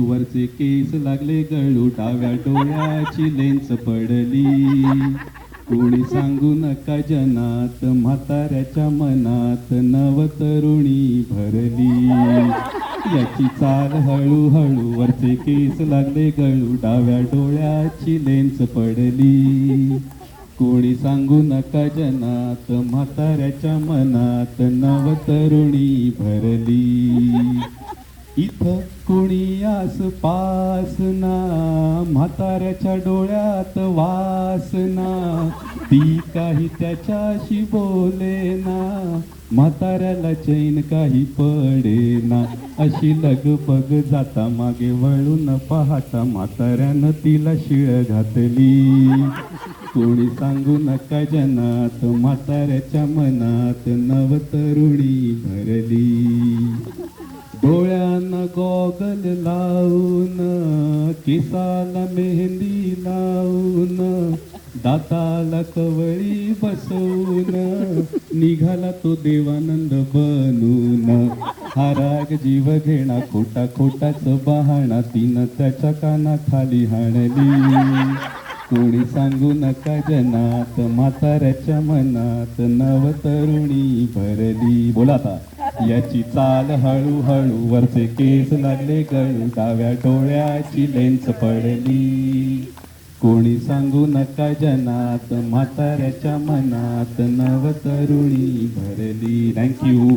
वरचे केस लागले गळू डाव्या डोळ्याची लेन्स पडली. कोणी सांगू नका जनात म्हाताऱ्याच्या मनात नवतरुणी भरली. याची चाल हळूहळू वरचे केस लागले गळू डाव्या डोळ्याची लेन्स पडली. कोणी सांगू नका जनात म्हाताऱ्याच्या मनात नवतरुणी भरली. इथं कोणी आसपास ना म्हाताऱ्याच्या डोळ्यात वासना ती काही त्याच्याशी बोले ना म्हाताऱ्याला चैन काही पडेना. अशी लगबग जाता मागे वळून पाहता म्हाताऱ्यानं तिला शिळ घातली. कोणी सांगू नका जनात म्हाताऱ्याच्या मनात नवतरुणी भरली. गॉगल लावून केसाला मेहंदी लावून दाताला कवळी बसवून निघाला तो देवानंद बनून. हा राग जीव घेणा खोटा खोटाच बहाणा तिनं त्याच्या कानाखाली हाणली. कोणी सांगू नका जनात म्हाताऱ्याच्या मनात नव तरुणी भरली. बोला आता. याची चाल हळूहळू वरचे केस लागले गळू. डाव्या डोळ्याची लेन्स पडली. कोणी सांगू नका जनात म्हाताऱ्याच्या मनात नवतरुणी भरली. थँक्यू